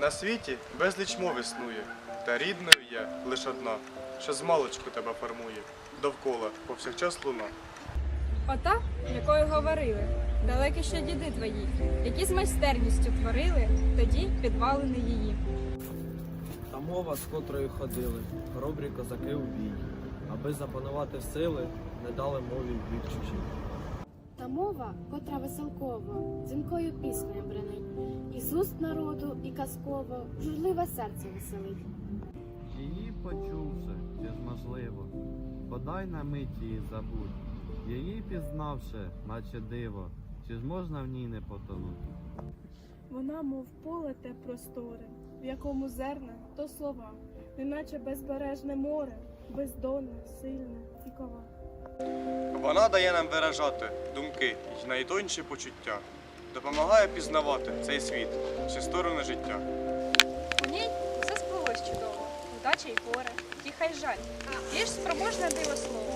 На світі безліч мов існує, та рідною є лише одна, що з маличку тебе формує, довкола повсякчас луна. Ота, якою говорили, далекі ще діди твої, які з майстерністю творили, тоді підвалини її. Та мова, з котрою ходили, хоробрі козаки у бій, аби запанувати сили, не дали мові в бік чужих. Та мова, котра веселково, дзвінкою піснею бренить, із уст народу і казково журливе серце веселить. Її почувши, чи ж можливо, подай на мить її забудь. Її пізнавши, наче диво, чи ж можна в ній не потонути? Вона, мов поле те просторе, в якому зерна то слова, неначе безбережне море, бездонне, сильне, цікава. Вона дає нам виражати думки й найтонші почуття, допомагає пізнавати цей світ, всі сторони життя. У ній все сплилось чудово, вдача й горе, тіха й жаль. Є ж спроможне диво слово,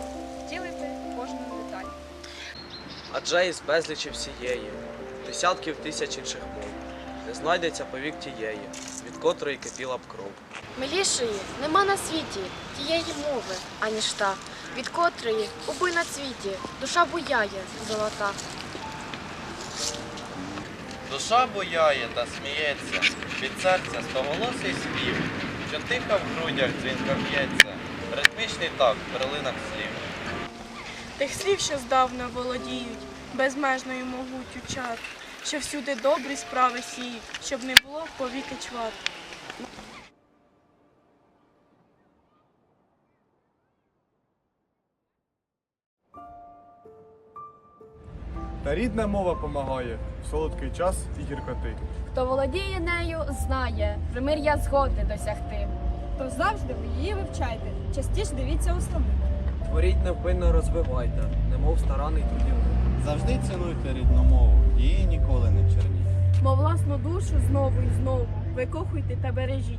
втілити кожну деталь. Адже із безлічі всієї, десятків тисяч інших мов, знайдеться повік тієї, від котрої кипіла б кров. Милішої нема на світі тієї мови, аніж та, від котрої уби на цвіті, душа буяє золота. Душа буяє та сміється, від серця стоголосий спів, що тихо в грудях дзвінко б'ється, ритмічний так в перлинах слів. Тих слів, що здавна володіють, безмежною могутю чар, що всюди добрі справи сіють, щоб не було повіки чвар. Та рідна мова помагає в солодкий час і гіркоти. Хто володіє нею, знає, примир'я згоди досягти. То завжди ви її вивчайте, частіше дивіться у слови. Творіть невпинно розвивайте, немов стараний трудівник. Завжди цінуйте рідну мову, її ніколи не черніть. Мо власну душу знову і знову, викохуйте та бережіть.